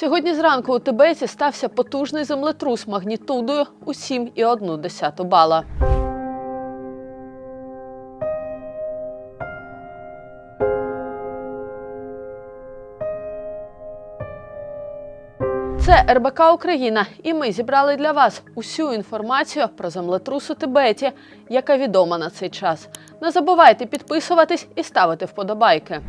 Сьогодні зранку у Тибеті стався потужний землетрус магнітудою у 7,1 бала. Це РБК Україна, і ми зібрали для вас усю інформацію про землетрус у Тибеті, яка відома на цей час. Не забувайте підписуватись і ставити вподобайки.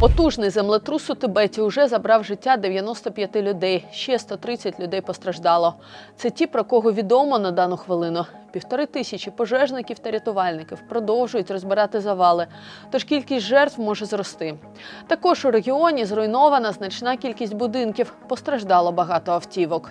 Потужний землетрус у Тибеті уже забрав життя 95 людей. Ще 130 людей постраждало. Це ті, про кого відомо на дану хвилину. Півтори тисячі пожежників та рятувальників продовжують розбирати завали, тож кількість жертв може зрости. Також у регіоні зруйнована значна кількість будинків, постраждало багато автівок.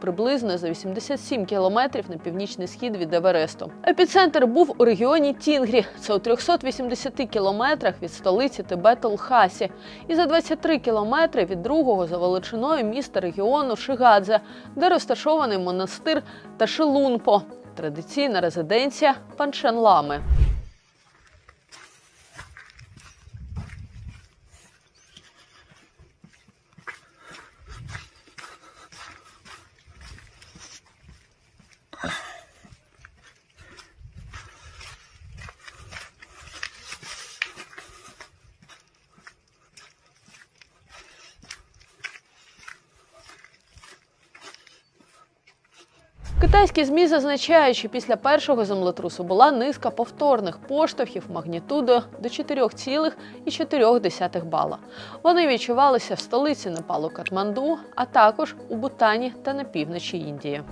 приблизно за 87 кілометрів на північний схід від Евересту. Епіцентр був у регіоні Тінгрі, це у 380 кілометрах від столиці Тибету Лхасі, і за 23 кілометри від другого за величиною міста регіону Шигадзе, де розташований монастир Ташилунпо, традиційна резиденція Панченлами. Китайські змі зазначають, що після першого землетрусу була низка повторних поштовхів магнітудою до 4,4 бала. Вони відчувалися в столиці Непалу Катманду, а також у Бутані та на півночі Індії.